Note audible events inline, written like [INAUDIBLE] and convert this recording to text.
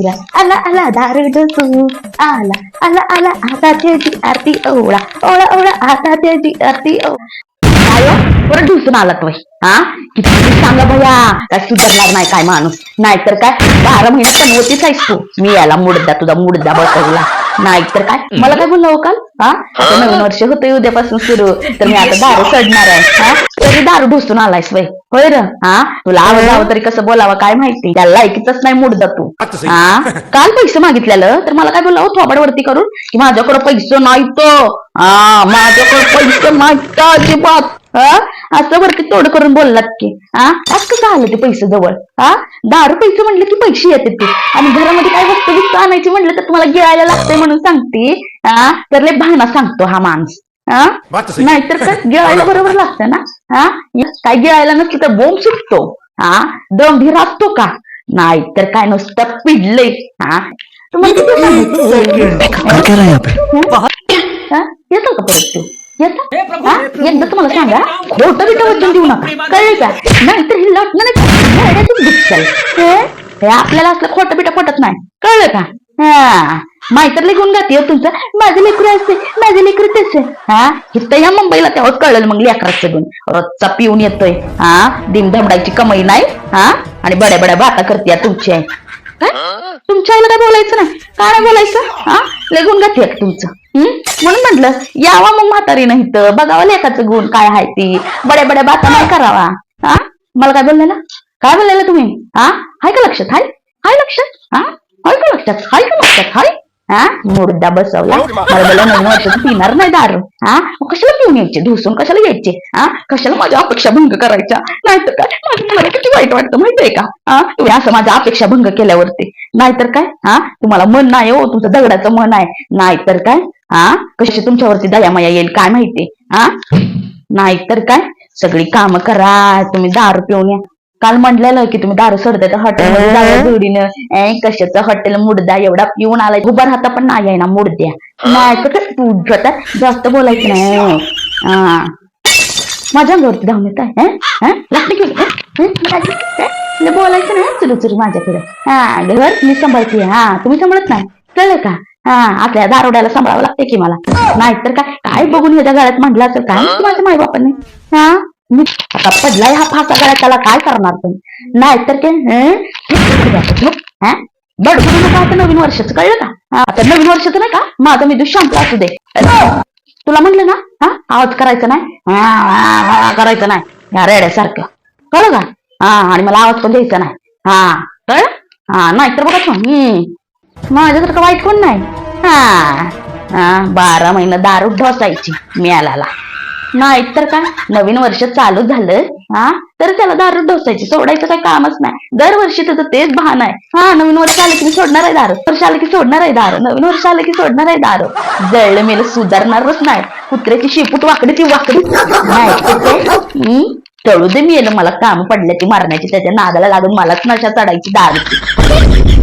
नवरा आला आला दारू तू आला आला आला आता त्याची आरती ओळा ओळा ओळा आता त्याची आरती ओळा काय हो? परत ढुसून आलात वय हा किती सांगा भया काय सुधारणार नाही काय माणूस नाहीतर काय बारा महिने पनवतीच आहेस तू मी याला मुडदा तुझा मुडदा बसवला नाहीतर काय? मला काय बोलला हो काल? हा? आता नवीन वर्ष होतं उद्यापासून सुरू. तर मी आता दारू [LAUGHS] चढणार आहे. हा? तरी दारू ढुसून आलायस वय. होय र? हा? तुला आवडावं तरी कसं बोलावं काय माहिती? त्याला लायकीच नाही मुडदा तू. हा? काल पैसे मागितलेलं तर मला काय बोलला हो थोबाडवरती करून की माझ्याकडे पैसे नाही तो हा? माझ्याकडे पैसे नाहीत का अजिबात. हा? असं वरती तोड करून बोललात की हा आज कसं आलं ते पैसे जवळ हा दारू पैसे म्हणले की पैसे येते ते. आणि घरामध्ये काय वस्तू बिस्तू आणायची म्हणलं तर तुम्हाला गिळायला लागतंय म्हणून सांगते हा तर लय भावना सांगतो हा माणूस हा तर. नाहीतर काय? गिळायला बरोबर लागतं ना हा काय गिळायला नसलं तर बोंब सुटतो हा दमभीर असतो का? नाहीतर काय नुसतं पिडले हा तुम्हाला किती सांगितलं? कर क्या रहा यहाँ पे? येतो का परत तू? एकदा तुम्हाला सांगा खोटं बिटं वचन देऊ नका. कळलं का? नाहीतर हे लटणं नाही दिसल हे? आपल्याला असलं खोटं बिटं पटत नाही. कळलं का? हा. माहीतर लिहून जाते हो तुमचं. माझं लेकरू असते माझं लेकरू तसं. हा? इथं या मुंबईला तेव्हाच कळलं मग लेकराचं गुण रोजचा पिऊन येतोय. हा? दिमधमडायची कमाई नाही. हा? आणि बड्या बड्या बाता करते तुमची काय? तुमच्या आईला काय बोलायचं नाही? काय नाही बोलायचं? हा? लेगून गाठी आहे तुमचं. हम्म? म्हणून म्हटलं यावा मग म्हातारी नाही तर. बघावं लेखाचं गुण काय आहे ती. बड्या बड्या बाता नाही करावा. हा? मला काय बोललेलं? काय बोललेलं तुम्ही? हा? हाय का लक्षात? हाय? हाय लक्षात? हा? हाय का लक्षात? हाय का लक्षात? हाय? हा मुर्दा बसवला मला बोला नवीन पिणार नाही दारू हा कशाला पिऊन यायचे धुसून कशाला यायचे हा कशाला माझ्या अपेक्षा भंग करायच्या नाहीतर काय मला किती वाईट वाटतं माहितीये का हा तुम्ही असं माझ्या अपेक्षा भंग केल्यावरती नाहीतर काय हा तुम्हाला मन नाही हो तुमचं दगडाचं मन आहे नाहीतर काय हा कशी तुमच्यावरती दयामया येईल काय माहिती हा नाहीतर काय सगळी कामं करा तुम्ही दारू पिऊन या काल म्हटलेलं की तुम्ही दारू सोडताय जाऊया जोडीनं. कशाचं? हॉटेल मुडदा एवढा पिऊन आलाय. उभा राहता पण नाही आहे ना मुडद्या. नाही काय तू जास्त बोलायचं नाही. हा माझ्या अंगावरती धावून येत आहे बोलायचं नाही चुरू चुरू माझ्याकडे. हा घर मी सांभाळते. हा तुम्ही सांभाळत नाही. कळलं का? हा आपल्या दारोड्याला सांभाळावं लागते की मला? नाहीतर काय? काय बघून ह्याच्या गळ्यात म्हटलं असेल काय? माझ्या माई बापाने हा? आता पडलाय हा फासा गळ्यात त्याला काय करणार तुम्ही? नाहीतर काय बडबडू नका आता नवीन वर्षाचं कळलं का? आता नवीन वर्षाचं नाही का? माझा मी शांत असू दे. तुला म्हणलं ना हा? आवाज करायचा नाही? करायचं नाही. या रेड्यासारखं. कळलं का? हा आणि मला आवाज पण द्यायचा नाही. हा कळ हा नाहीतर बघा तू, हम्म. माझ्यासारखं वाईट कोण नाही? हा बारा महिना दारू ढोसायची मिळाला नाहीतर काय? नवीन वर्ष चालू झालं. हा? तर त्याला दारू ढोसायची सोडायचं काय कामच नाही. दरवर्षी त्याचं तेच भान आहे. हा नवीन वर्ष आलं की मी सोडणार आहे दारू. वर्ष आलं की सोडणार आहे दारू. नवीन वर्ष आलं की सोडणार आहे दारू. जळलं मेलं सुधारणारच नाही. कुत्र्याची शेपूट वाकडी ती वाकडी. नाही हम्म? तळू दे मेलं. मला काम पडलं ती मारण्याची. त्याच्या नादाला लागून मलाच नशा चढायची दारू